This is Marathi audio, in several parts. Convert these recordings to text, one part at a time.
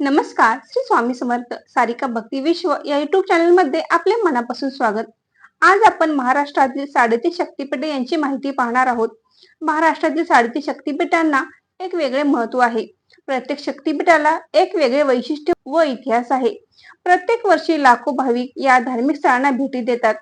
नमस्कार श्री स्वामी समर्थ सारिका भक्ती विश्व या युट्यूब चॅनलमध्ये आपले मनापासून स्वागत. आज आपण महाराष्ट्रातील साडेती शक्तीपीठे यांची माहिती पाहणार आहोत. महाराष्ट्रातील साडेती शक्तीपीठांना एक वेगळे महत्त्व आहे. प्रत्येक शक्तीपीठाला एक वेगळे वैशिष्ट्य व इतिहास आहे. प्रत्येक वर्षी लाखो भाविक या धार्मिक स्थळांना भेटी देतात.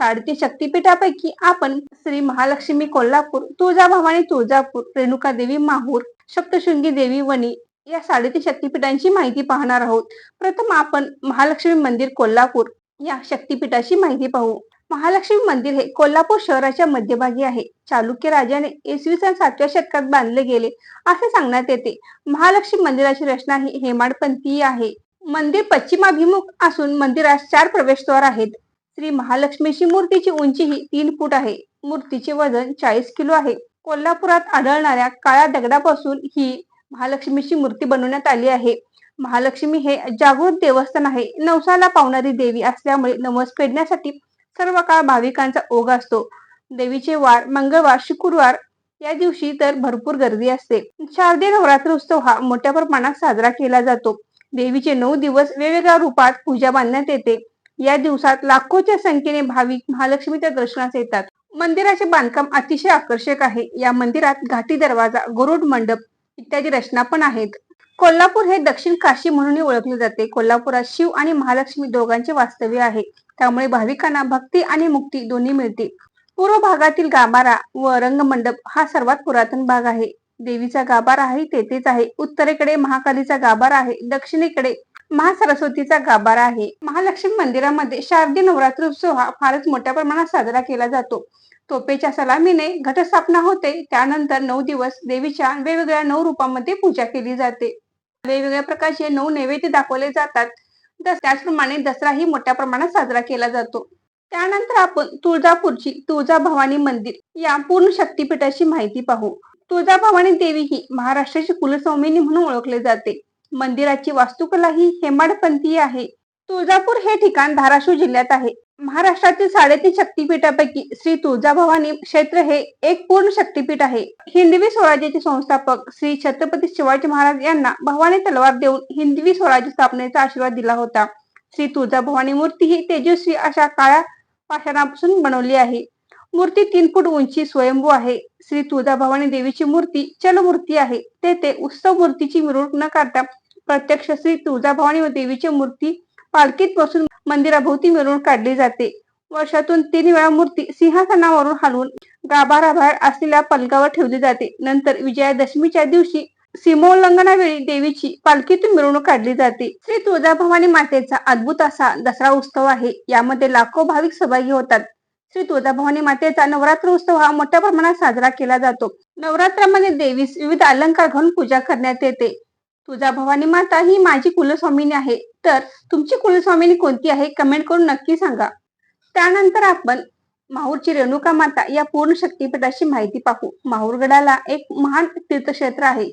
साडेतीस शक्तीपीठापैकी आपण श्री महालक्ष्मी कोल्हापूर तुळजाभवानी तुळजापूर रेणुका देवी माहूर सप्तशृंगी देवी वणी या साडेतीस शक्तीपीठांची माहिती पाहणार आहोत. प्रथम आपण महालक्ष्मी मंदिर कोल्हापूर या शक्तीपीठाची माहिती पाहू. महालक्ष्मी मंदिर हे कोल्हापूर शहराच्या मध्यभागी आहे. चालुक्य राजाने इसवी सन सातव्या शतकात बांधले गेले असे सांगण्यात येते. महालक्ष्मी मंदिराची रचना ही हेमाडपंथीय आहे. मंदिर पश्चिमाभिमुख असून मंदिरात चार प्रवेशद्वार आहेत. श्री महालक्ष्मीची मूर्तीची उंची ही तीन फूट आहे. मूर्तीचे वजन चाळीस किलो आहे. कोल्हापुरात आढळणाऱ्या काळ्या दगडापासून ही महालक्ष्मीची मूर्ती बनवण्यात आली आहे. महालक्ष्मी हे जागृत देवस्थान आहे. नवसाला पावणारी देवी असल्यामुळे नवस फेडण्यासाठी सर्व काळ भाविकांचा ओघ असतो. देवीचे वार मंगळवार शुक्रवार या दिवशी तर भरपूर गर्दी असते. शारदीय नवरात्र उत्सव हा मोठ्या प्रमाणात साजरा केला जातो. देवीचे नऊ दिवस वेगवेगळ्या रूपात पूजा बांधण्यात येते. या दिवसात लाखोच्या संख्येने भाविक महालक्ष्मीच्या दर्शनास येतात. मंदिराचे बांधकाम अतिशय आकर्षक आहे. या मंदिरात घाटी दरवाजा गरुड मंडप इत्यादी रचना पण आहेत. कोल्हापूर हे दक्षिण काशी म्हणूनही ओळखले जाते. कोल्हापुरात शिव आणि महालक्ष्मी दोघांचे वास्तव्य आहे. त्यामुळे भाविकांना भक्ती आणि मुक्ती दोन्ही मिळते. पूर्व भागातील गाभारा व रंगमंडप हा सर्वात पुरातन भाग आहे. देवीचा गाभारा आहे तेथेच आहे. उत्तरेकडे महाकालीचा गाभारा आहे. दक्षिणेकडे महासरस्वतीचा गाभारा आहे. महालक्ष्मी मंदिरामध्ये शारदीय नवरात्र उत्सव हा फारच मोठ्या प्रमाणात साजरा केला जातो. तोपेच्या सलामीने घटस्थापना होते. त्यानंतर नऊ दिवस देवीच्या वेगवेगळ्या नऊ रूपांमध्ये पूजा केली जाते. वेगवेगळ्या प्रकारचे नऊ नैवेद्य दाखवले जातात. त्याचप्रमाणे दसरा ही मोठ्या प्रमाणात साजरा केला जातो. त्यानंतर आपण तुळजापूरची तुळजा भवानी मंदिर या पूर्ण शक्तीपीठाची माहिती पाहू. तुळजाभवानी देवी ही महाराष्ट्राची कुलस्वामिनी म्हणून ओळखले जाते. मंदिराची वास्तुकला ही हेमाडपंथीय आहे. तुळजापूर हे ठिकाण धाराशिव जिल्ह्यात आहे. महाराष्ट्रातील साडेतीन शक्तीपीठापैकी श्री तुळजाभवानी क्षेत्र हे एक पूर्ण शक्तीपीठ आहे. हिंदवी स्वराज्याचे संस्थापक श्री छत्रपती शिवाजी महाराज यांना भवानी तलवार देऊन हिंदवी स्वराज्य स्थापनेचा आशीर्वाद दिला होता. श्री तुळजाभवानी मूर्ती ही तेजस्वी अशा काळ्या पाषाणापासून बनवली आहे. मूर्ती तीन फूट उंची स्वयंभू आहे. श्री तुळजाभवानी देवीची मूर्ती चलमूर्ती आहे. तेथे उत्सव मूर्तीची मिरवणूक न करता प्रत्यक्ष श्री तुळजाभवानी देवीची मूर्ती पालखीत बसून मंदिराभोवती मिरवणूक काढली जाते. वर्षातून तीन वेळा मूर्ती सिंहासनावरून हलवून गाभाराबाहेर असलेल्या पलकावर ठेवली जाते. नंतर विजयादशमीच्या दिवशी सीमोल्लंघनावेळी देवीची पालखीतून मिरवणूक काढली जाते. श्री तुळजाभवानी मातेचा अद्भुत असा दसरा उत्सव आहे. यामध्ये लाखो भाविक सहभागी होतात. श्री तुळजाभवानी मातेचा नवरात्र उत्सव हा मोठ्या प्रमाणात साजरा केला जातो. नवरात्रामध्ये देवीस विविध अलंकार घालून पूजा करण्यात येते. तुझा भवानी माता ही माझी कुलस्वामिनी आहे. तर तुमची कुलस्वामिनी कोणती आहे? कमेंट करून नक्की सांगा. त्यानंतर आपण माहूरची रेणुका माता या पूर्ण शक्तीपीठाची माहिती पाहू. माहूरगडाला एक महान तीर्थक्षेत्र आहे.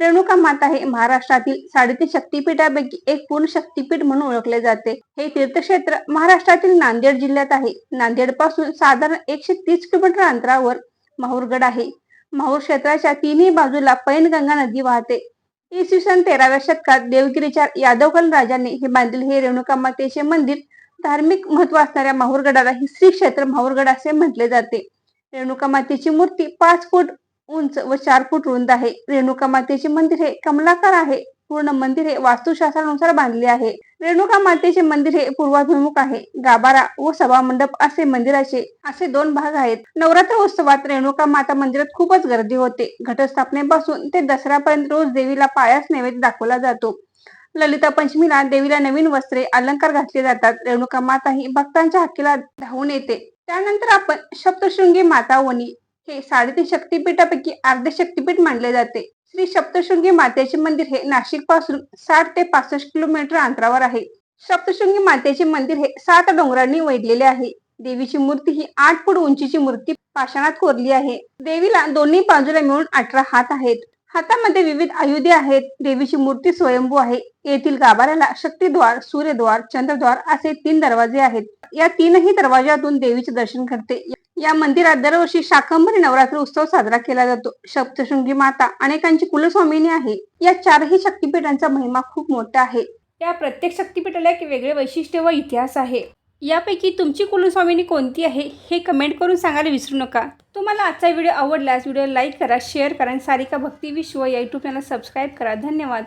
रेणुका माता हे महाराष्ट्रातील साडेतीन शक्तीपीठापैकी एक पूर्ण शक्तीपीठ म्हणून ओळखले जाते. हे तीर्थक्षेत्र महाराष्ट्रातील नांदेड जिल्ह्यात आहे. नांदेडपासून साधारण एकशे तीस किलोमीटर अंतरावर माहूरगड आहे. माहूर क्षेत्राच्या तिन्ही बाजूला पैनगंगा नदी वाहते. इसवी सन तेराव्या शतकात देवगिरीच्या यादवगण राजांनी हे बांधले हे रेणुका मातेचे मंदिर धार्मिक महत्त्व असणाऱ्या माहूरगडाला हे श्री क्षेत्र माहूरगड असे म्हटले जाते. रेणुका मातेची मूर्ती पाच फूट उंच व चार फूट रुंद आहे. रेणुका मातेचे मंदिर हे कमलाकार आहे. पूर्ण मंदिर हे वास्तुशास्त्रानुसार बांधले आहे. रेणुका मातेचे मंदिर हे पूर्वाभिमुख आहे. गाभारा व सभा मंडप असे मंदिराचे असे दोन भाग आहेत. नवरात्र उत्सवात रेणुका माता मंदिरात खूपच गर्दी होते. घटस्थापनेपासून ते दसऱ्यापर्यंत रोज देवीला पायास नैवेद्य दाखवला जातो. ललिता पंचमीला देवीला नवीन वस्त्रे अलंकार घातले जातात. रेणुका माता ही भक्तांच्या हक्कीला धावून येते. त्यानंतर आपण सप्तशृंगी माता वनी हे साडेतीन शक्तीपीठापैकी अर्धे शक्तीपीठ मानले जाते. श्री सप्तशृंगी मातेचे मंदिर हे नाशिकपासून साठ ते पासष्ट किलोमीटर अंतरावर आहे. सप्तशृंगी मातेचे मंदिर हे सात डोंगरांनी वेढलेले आहे. देवीची मूर्ती ही आठ फूट उंचीची मूर्ती पाषाणात कोरली आहे. देवीला दोन्ही बाजूला मिळून अठरा हात आहेत. हातामध्ये विविध आयुधे आहेत. देवीची मूर्ती स्वयंभू आहे. येथील गाभाऱ्याला शक्तीद्वार सूर्यद्वार चंद्रद्वार असे तीन दरवाजे आहेत. या तीनही दरवाजातून देवीचे दर्शन करते या मंदिरात दरवर्षी शाकंभरी नवरात्र उत्सव साजरा केला जातो. सप्तशृंगी माता अनेकांची कुलस्वामिनी आहे. या चारही शक्तिपीठांचा महिमा खूप मोठा आहे. या प्रत्येक शक्तिपीठाला एक वेगळे वैशिष्ट्य व इतिहास आहे. यापैकी तुमची कुलस्वामिनी कोणती आहे हे कमेंट करून सांगायला विसरू नका. तुम्हाला आजचा व्हिडिओ आवडल्यास व्हिडिओ लाईक करा शेअर करा आणि सारिका भक्ती विश्व या यूट्यूब चॅनल सबस्क्राईब करा. धन्यवाद.